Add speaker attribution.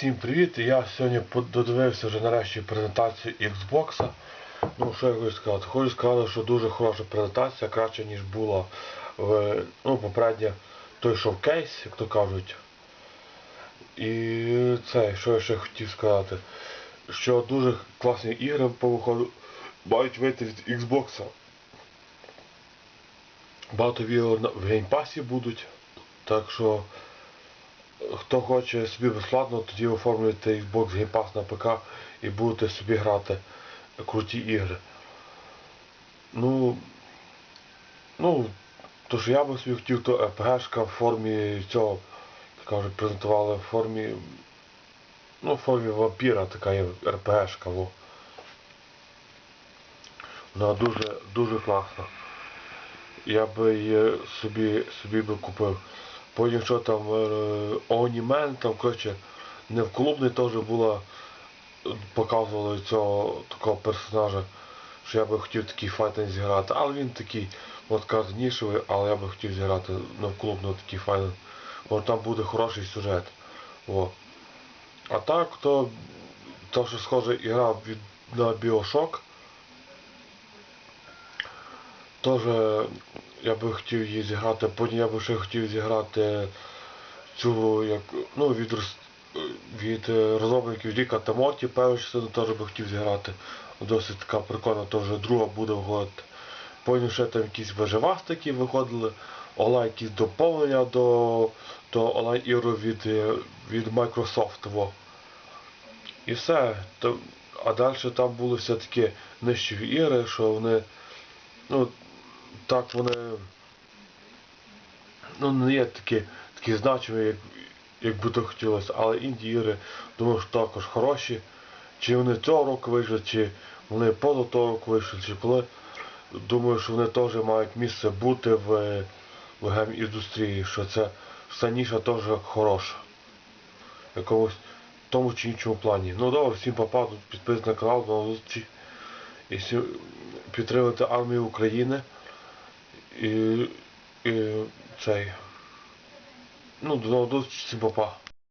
Speaker 1: Всім привіт! Я сьогодні додивився вже нарешті презентацію Xbox. Ну, що я хочу сказати? Хочу сказати, що дуже хороша презентація, краще ніж була в ну, попередньо той шоу-кейс, як то кажуть. І це, що я ще хотів сказати, що дуже класні ігри по виходу мають вийти від Xbox. Багато ігор в геймпасі будуть. Так що хто хоче собі безплатно, тоді оформлюєте Xbox Game Pass на ПК і будете собі грати круті ігри. Ну, ну, то що я би собі хотів, то РПГшка в формі цього, так кажуть, презентували в формі, ну, в формі вампіра така є РПГшка, во. Вона дуже, дуже класна. Я би її собі, собі би купив. Потім що там е, Онімен, там коротше, не в клубний теж була, показували цього такого персонажа, що я би хотів такий файтинг зіграти. Але він такий, от але я би хотів зіграти не в клубний такий файтинг. Бо там буде хороший сюжет. О. А так, то, то що схоже ігра від, на Bioshock, Теж я би хотів її зіграти, потім я би ще хотів зіграти цю як ну від від е, розробників Ріка та Моті, першу частину теж би хотів зіграти. Досить така прикольна, теж друга буде виходити. Потім ще там якісь виживастики виходили, онлайн якісь доповнення до, до онлайн ігор від, е, від Microsoft. Во. І все. То- А далі там були все-таки нижчі ігри, що вони. Ну, так вони ну, не є такі, такі значимі, як, як би то хотілося, але інді ігри, думаю, що також хороші. Чи вони цього року вийшли, чи вони поза того року вийшли, чи коли. Думаю, що вони теж мають місце бути в, в гейм-індустрії, що це вся ніша теж хороша. В якомусь тому чи іншому плані. Ну добре, всім попав, підписуйтесь на канал, нових. І підтримати армію України і, і цей. Ну, до всім попа.